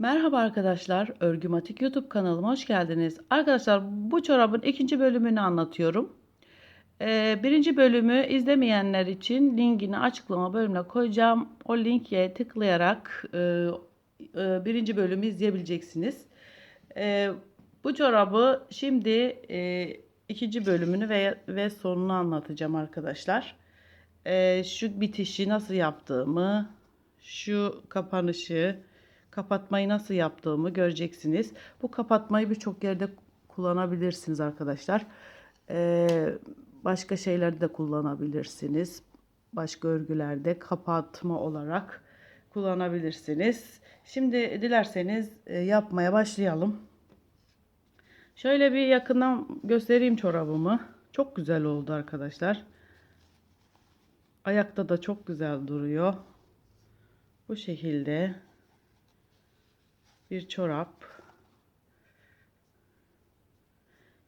Merhaba arkadaşlar, Örgümatik YouTube kanalıma hoş geldiniz. Arkadaşlar bu çorabın ikinci bölümünü anlatıyorum. Ee, birinci bölümü izlemeyenler için linkini açıklama bölümüne koyacağım. O linke tıklayarak e, e, birinci bölümü izleyebileceksiniz. E, bu çorabı şimdi e, ikinci bölümünü ve, ve sonunu anlatacağım arkadaşlar. E, şu bitişi nasıl yaptığımı, şu kapanışı, kapatmayı nasıl yaptığımı göreceksiniz. Bu kapatmayı birçok yerde kullanabilirsiniz arkadaşlar. Ee, başka şeylerde de kullanabilirsiniz. Başka örgülerde kapatma olarak kullanabilirsiniz. Şimdi dilerseniz e, yapmaya başlayalım. Şöyle bir yakından göstereyim çorabımı. Çok güzel oldu arkadaşlar. Ayakta da çok güzel duruyor. Bu şekilde bir çorap.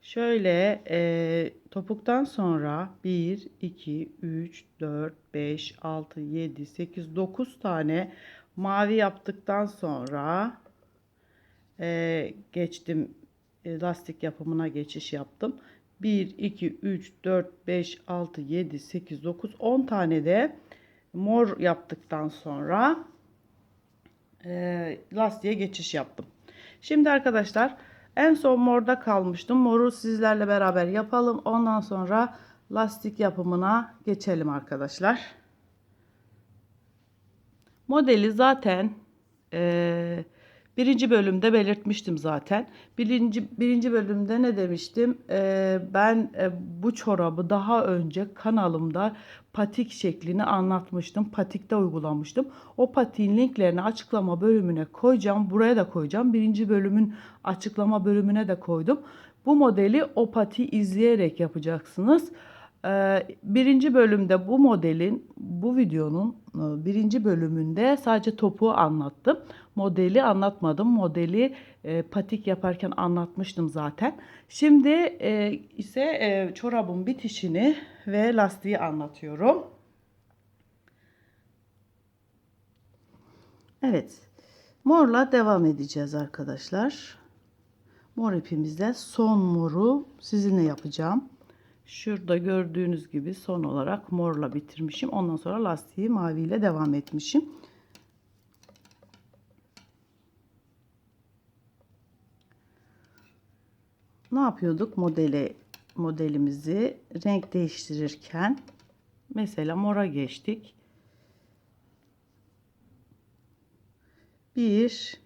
Şöyle e, topuktan sonra 1, 2, 3, 4, 5, 6, 7, 8, 9 tane mavi yaptıktan sonra e, geçtim lastik yapımına geçiş yaptım. 1, 2, 3, 4, 5, 6, 7, 8, 9, 10 tane de mor yaptıktan sonra e, lastiğe geçiş yaptım. Şimdi arkadaşlar en son morda kalmıştım. Moru sizlerle beraber yapalım. Ondan sonra lastik yapımına geçelim arkadaşlar. Modeli zaten e, birinci bölümde belirtmiştim zaten. Birinci, birinci bölümde ne demiştim? E, ben e, bu çorabı daha önce kanalımda patik şeklini anlatmıştım. Patikte uygulamıştım. O patiğin linklerini açıklama bölümüne koyacağım. Buraya da koyacağım. Birinci bölümün açıklama bölümüne de koydum. Bu modeli o patiği izleyerek yapacaksınız. Ee, birinci bölümde bu modelin, bu videonun e, birinci bölümünde sadece topuğu anlattım. Modeli anlatmadım. Modeli e, patik yaparken anlatmıştım zaten. Şimdi e, ise çorabın bitişini ve lastiği anlatıyorum. Evet. Morla devam edeceğiz arkadaşlar. Mor ipimizle son moru sizinle yapacağım. Şurada gördüğünüz gibi son olarak morla bitirmişim. Ondan sonra lastiği maviyle devam etmişim. Ne yapıyorduk modeli modelimizi renk değiştirirken mesela mora geçtik. Bir,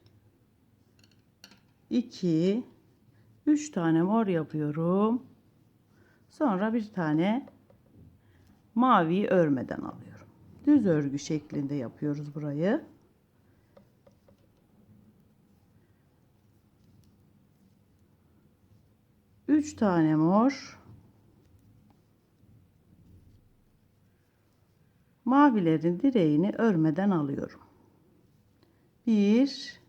iki, üç tane mor yapıyorum. Sonra bir tane mavi örmeden alıyorum. Düz örgü şeklinde yapıyoruz burayı. Üç tane mor. Mavilerin direğini örmeden alıyorum. Bir,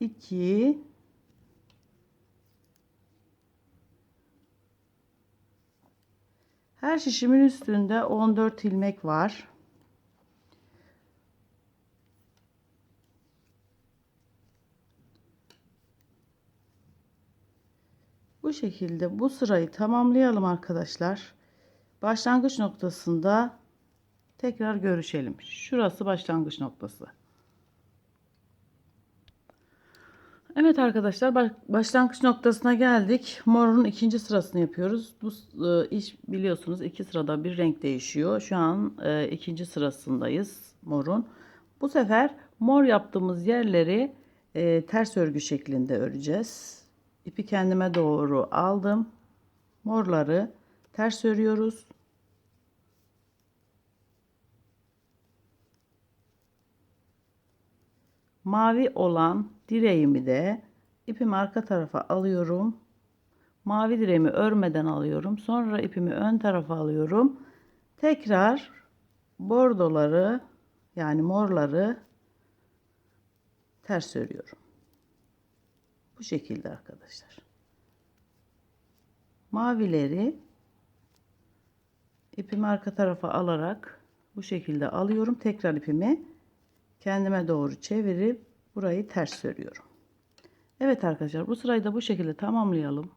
iki, Her şişimin üstünde 14 ilmek var. Bu şekilde bu sırayı tamamlayalım arkadaşlar. Başlangıç noktasında tekrar görüşelim. Şurası başlangıç noktası. Evet arkadaşlar başlangıç noktasına geldik. Morun ikinci sırasını yapıyoruz. Bu e, iş biliyorsunuz iki sırada bir renk değişiyor. Şu an e, ikinci sırasındayız morun. Bu sefer mor yaptığımız yerleri e, ters örgü şeklinde öreceğiz. İpi kendime doğru aldım. Morları ters örüyoruz. Mavi olan direğimi de ipimi arka tarafa alıyorum. Mavi direğimi örmeden alıyorum. Sonra ipimi ön tarafa alıyorum. Tekrar bordoları yani morları ters örüyorum. Bu şekilde arkadaşlar. Mavileri ipimi arka tarafa alarak bu şekilde alıyorum. Tekrar ipimi kendime doğru çevirip burayı ters örüyorum. Evet arkadaşlar bu sırayı da bu şekilde tamamlayalım.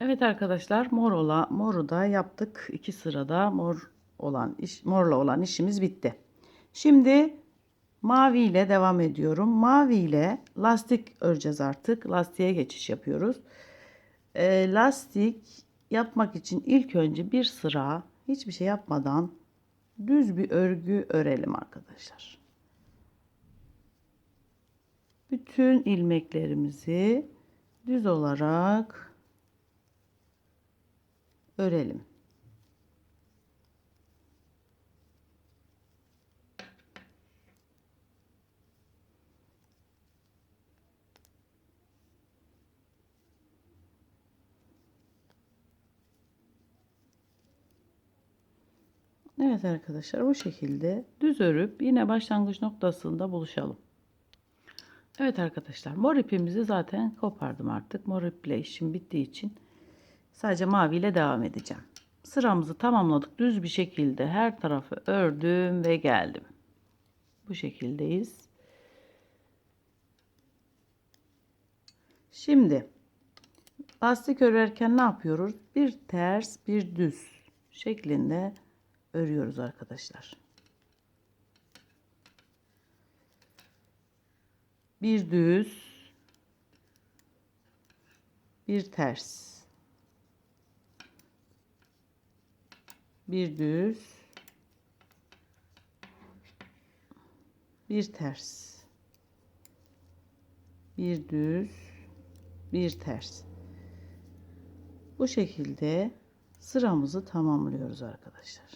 Evet arkadaşlar mor ola, moru da yaptık. iki sırada mor olan iş, morla olan işimiz bitti. Şimdi mavi ile devam ediyorum. Mavi ile lastik öreceğiz artık. Lastiğe geçiş yapıyoruz. Ee, lastik yapmak için ilk önce bir sıra hiçbir şey yapmadan düz bir örgü örelim arkadaşlar. Bütün ilmeklerimizi düz olarak örelim. Evet arkadaşlar bu şekilde düz örüp yine başlangıç noktasında buluşalım. Evet arkadaşlar mor ipimizi zaten kopardım artık. Mor iple işim bittiği için sadece mavi ile devam edeceğim. Sıramızı tamamladık. Düz bir şekilde her tarafı ördüm ve geldim. Bu şekildeyiz. Şimdi lastik örerken ne yapıyoruz? Bir ters bir düz şeklinde örüyoruz arkadaşlar. Bir düz, bir ters. Bir düz, bir ters. Bir düz, bir ters. Bu şekilde sıramızı tamamlıyoruz arkadaşlar.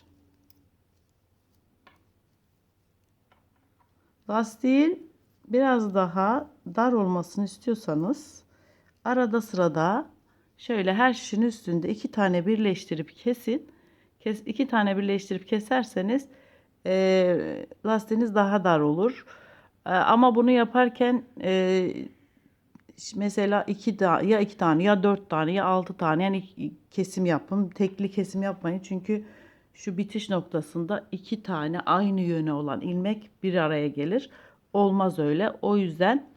Lastiğin biraz daha dar olmasını istiyorsanız arada sırada şöyle her şişin üstünde iki tane birleştirip kesin. Kes, iki tane birleştirip keserseniz e, lastiğiniz daha dar olur. E, ama bunu yaparken e, mesela iki da, ya iki tane ya dört tane ya altı tane yani kesim yapın. Tekli kesim yapmayın çünkü şu bitiş noktasında iki tane aynı yöne olan ilmek bir araya gelir. Olmaz öyle. O yüzden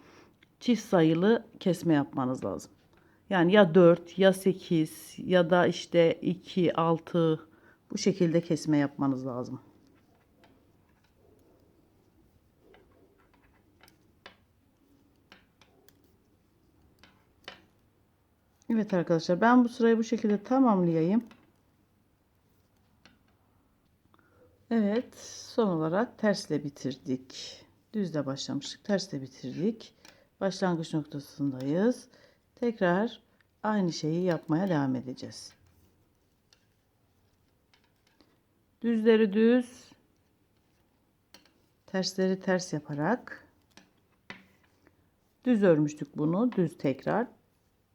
çift sayılı kesme yapmanız lazım. Yani ya 4 ya 8 ya da işte 2 6 bu şekilde kesme yapmanız lazım. Evet arkadaşlar ben bu sırayı bu şekilde tamamlayayım. Evet son olarak tersle bitirdik. Düzle başlamıştık. Tersle bitirdik. Başlangıç noktasındayız. Tekrar aynı şeyi yapmaya devam edeceğiz. Düzleri düz, tersleri ters yaparak düz örmüştük bunu. Düz tekrar.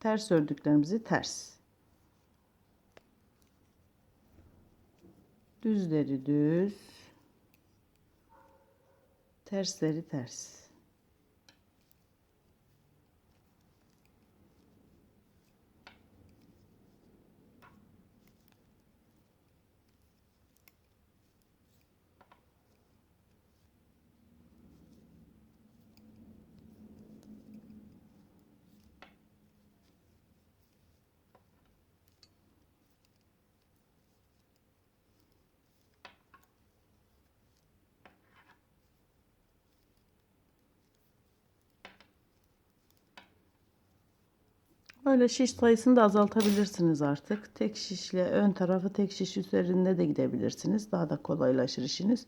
Ters ördüklerimizi ters. Düzleri düz. Tersleri ters. Böyle şiş sayısını da azaltabilirsiniz artık. Tek şişle ön tarafı tek şiş üzerinde de gidebilirsiniz. Daha da kolaylaşır işiniz.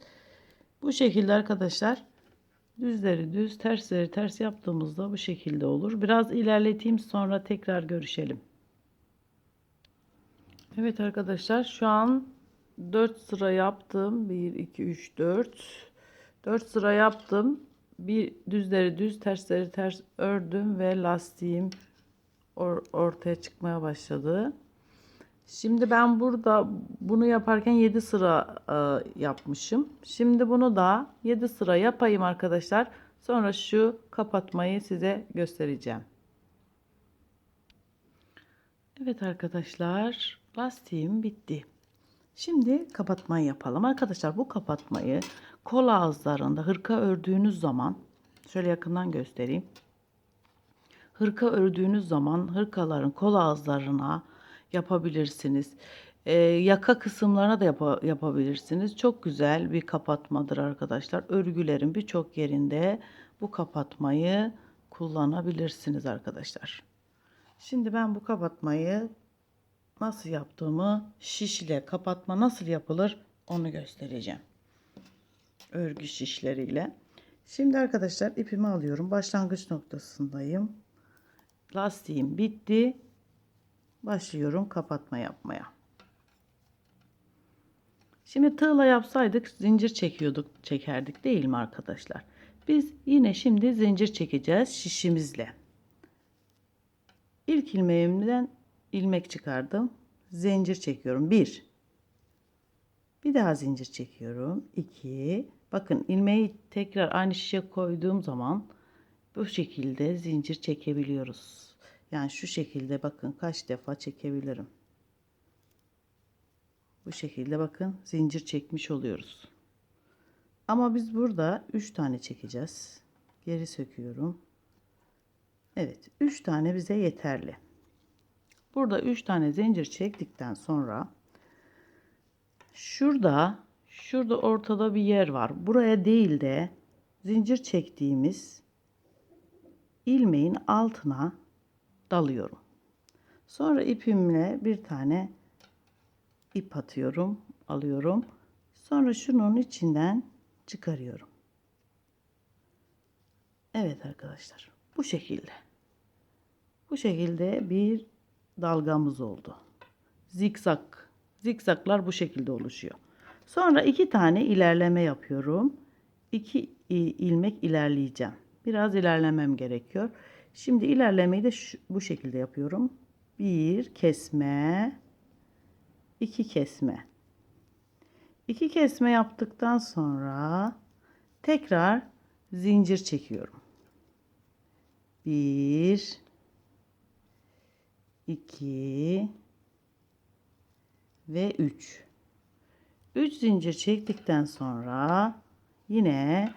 Bu şekilde arkadaşlar düzleri düz tersleri ters yaptığımızda bu şekilde olur. Biraz ilerleteyim sonra tekrar görüşelim. Evet arkadaşlar şu an 4 sıra yaptım. 1 2 3 4 4 sıra yaptım. Bir düzleri düz tersleri ters ördüm ve lastiğim or ortaya çıkmaya başladı. Şimdi ben burada bunu yaparken 7 sıra e, yapmışım. Şimdi bunu da 7 sıra yapayım arkadaşlar. Sonra şu kapatmayı size göstereceğim. Evet arkadaşlar lastiğim bitti. Şimdi kapatmayı yapalım. Arkadaşlar bu kapatmayı kol ağızlarında hırka ördüğünüz zaman Şöyle yakından göstereyim. Hırka ördüğünüz zaman hırkaların kol ağızlarına yapabilirsiniz. Ee, yaka kısımlarına da yapa- yapabilirsiniz. Çok güzel bir kapatmadır arkadaşlar. Örgülerin birçok yerinde bu kapatmayı kullanabilirsiniz arkadaşlar. Şimdi ben bu kapatmayı nasıl yaptığımı şiş ile kapatma nasıl yapılır onu göstereceğim. Örgü şişleriyle. Şimdi arkadaşlar ipimi alıyorum. Başlangıç noktasındayım. Lastiğim bitti. Başlıyorum kapatma yapmaya. Şimdi tığla yapsaydık zincir çekiyorduk, çekerdik değil mi arkadaşlar? Biz yine şimdi zincir çekeceğiz şişimizle. İlk ilmeğimden ilmek çıkardım. Zincir çekiyorum. 1. Bir daha zincir çekiyorum. 2. Bakın ilmeği tekrar aynı şişe koyduğum zaman bu şekilde zincir çekebiliyoruz. Yani şu şekilde bakın kaç defa çekebilirim. Bu şekilde bakın zincir çekmiş oluyoruz. Ama biz burada 3 tane çekeceğiz. Geri söküyorum. Evet 3 tane bize yeterli. Burada 3 tane zincir çektikten sonra şurada şurada ortada bir yer var. Buraya değil de zincir çektiğimiz ilmeğin altına dalıyorum. Sonra ipimle bir tane ip atıyorum, alıyorum. Sonra şunun içinden çıkarıyorum. Evet arkadaşlar, bu şekilde. Bu şekilde bir dalgamız oldu. Zikzak. Zikzaklar bu şekilde oluşuyor. Sonra iki tane ilerleme yapıyorum. İki ilmek ilerleyeceğim. Biraz ilerlemem gerekiyor. Şimdi ilerlemeyi de şu, bu şekilde yapıyorum. Bir kesme, iki kesme. İki kesme yaptıktan sonra tekrar zincir çekiyorum. Bir, iki ve üç. Üç zincir çektikten sonra yine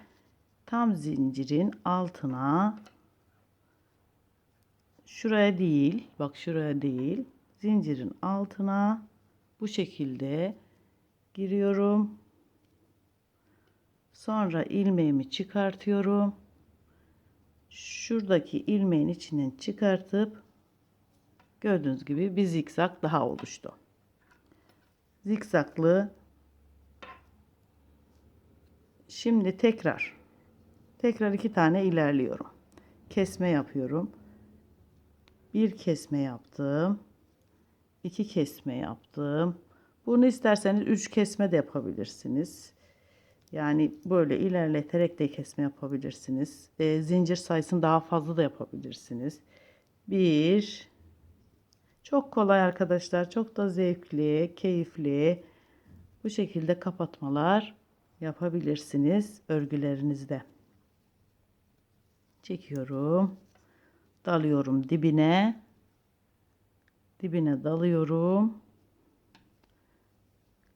tam zincirin altına şuraya değil bak şuraya değil zincirin altına bu şekilde giriyorum. Sonra ilmeğimi çıkartıyorum. Şuradaki ilmeğin içinden çıkartıp gördüğünüz gibi bir zikzak daha oluştu. Zikzaklı. Şimdi tekrar tekrar iki tane ilerliyorum. Kesme yapıyorum. Bir kesme yaptım. İki kesme yaptım. Bunu isterseniz üç kesme de yapabilirsiniz. Yani böyle ilerleterek de kesme yapabilirsiniz. E, zincir sayısını daha fazla da yapabilirsiniz. Bir. Çok kolay arkadaşlar. Çok da zevkli keyifli. Bu şekilde kapatmalar yapabilirsiniz örgülerinizde çekiyorum. Dalıyorum dibine. Dibine dalıyorum.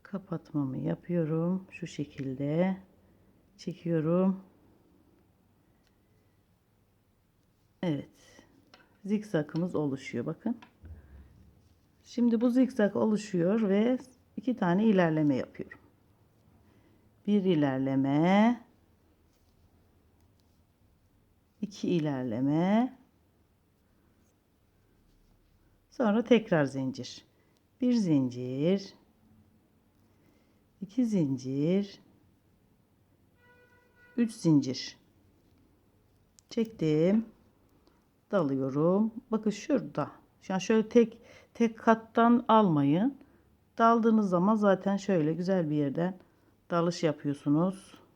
Kapatmamı yapıyorum. Şu şekilde çekiyorum. Evet. Zikzakımız oluşuyor bakın. Şimdi bu zikzak oluşuyor ve iki tane ilerleme yapıyorum. Bir ilerleme iki ilerleme Sonra tekrar zincir. Bir zincir. iki zincir. Üç zincir. Çektim. Dalıyorum. Bakın şurada. Yani şöyle tek tek kattan almayın. Daldığınız zaman zaten şöyle güzel bir yerden dalış yapıyorsunuz.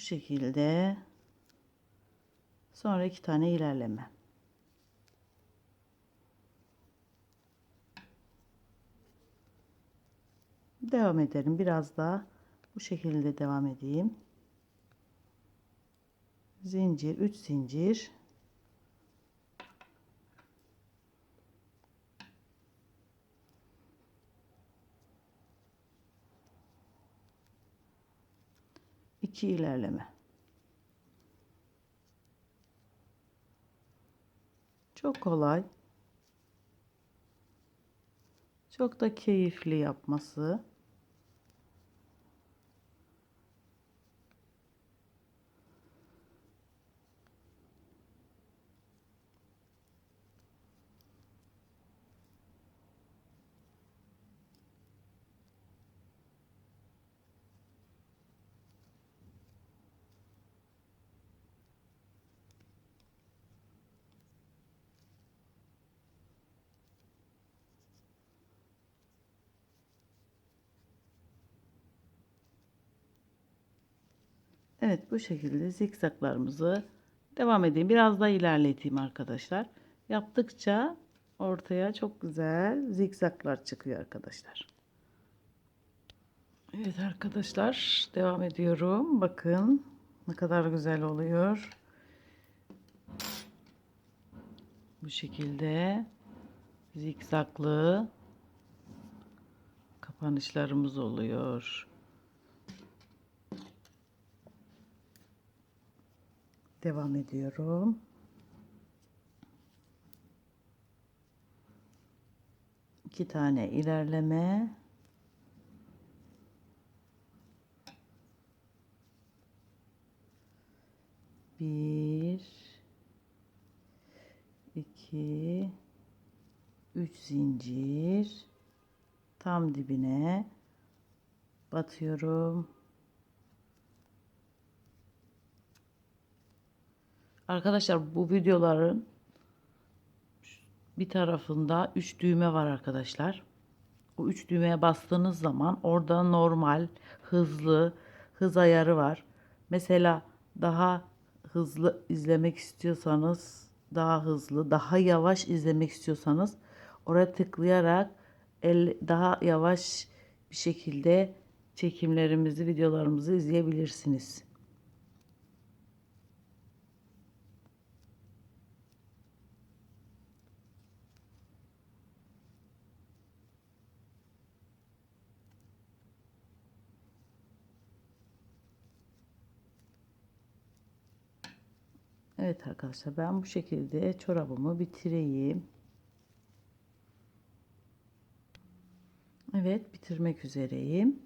Bu şekilde Sonra iki tane ilerleme. Devam edelim. Biraz daha bu şekilde devam edeyim. Zincir, 3 zincir. İki ilerleme. Çok kolay. Çok da keyifli yapması. Evet bu şekilde zikzaklarımızı devam edeyim. Biraz daha ilerleteyim arkadaşlar. Yaptıkça ortaya çok güzel zikzaklar çıkıyor arkadaşlar. Evet arkadaşlar devam ediyorum. Bakın ne kadar güzel oluyor. Bu şekilde zikzaklı kapanışlarımız oluyor. Devam ediyorum. İki tane ilerleme. Bir, iki, üç zincir. Tam dibine batıyorum. Arkadaşlar bu videoların bir tarafında 3 düğme var arkadaşlar. O 3 düğmeye bastığınız zaman orada normal, hızlı, hız ayarı var. Mesela daha hızlı izlemek istiyorsanız, daha hızlı, daha yavaş izlemek istiyorsanız oraya tıklayarak el, daha yavaş bir şekilde çekimlerimizi, videolarımızı izleyebilirsiniz. Evet arkadaşlar ben bu şekilde çorabımı bitireyim. Evet bitirmek üzereyim.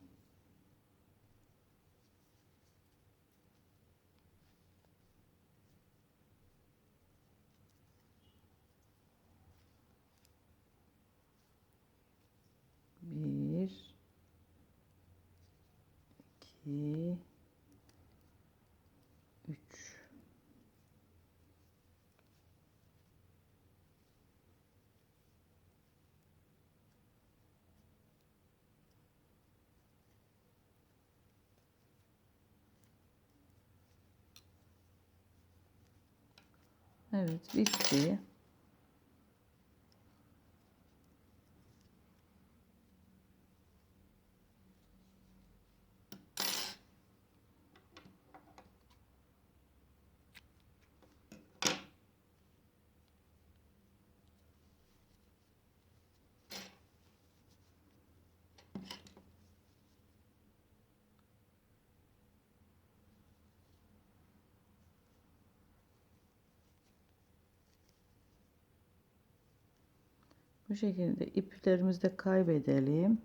Bir, iki, üç. Evet bitti. Bu şekilde iplerimizi de kaybedelim.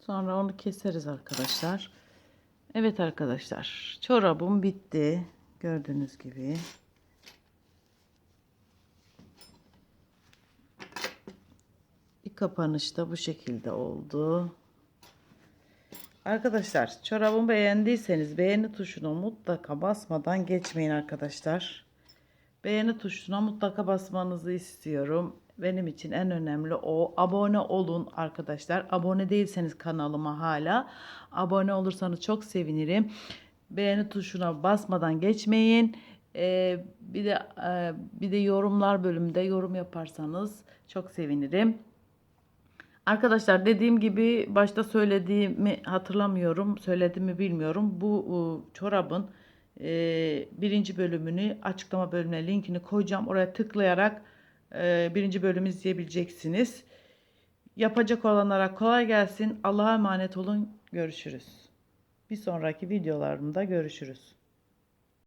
Sonra onu keseriz arkadaşlar. Evet arkadaşlar. Çorabım bitti. Gördüğünüz gibi. Bir kapanış da bu şekilde oldu. Arkadaşlar çorabımı beğendiyseniz beğeni tuşuna mutlaka basmadan geçmeyin arkadaşlar. Beğeni tuşuna mutlaka basmanızı istiyorum. Benim için en önemli o. Abone olun arkadaşlar. Abone değilseniz kanalıma hala. Abone olursanız çok sevinirim. Beğeni tuşuna basmadan geçmeyin. Ee, bir de e, bir de yorumlar bölümünde yorum yaparsanız çok sevinirim. Arkadaşlar dediğim gibi başta söylediğimi hatırlamıyorum. Söylediğimi bilmiyorum. Bu e, çorabın e, birinci bölümünü açıklama bölümüne linkini koyacağım. Oraya tıklayarak e, birinci bölümü izleyebileceksiniz. Yapacak olanlara kolay gelsin. Allah'a emanet olun. Görüşürüz. Bir sonraki videolarımda görüşürüz.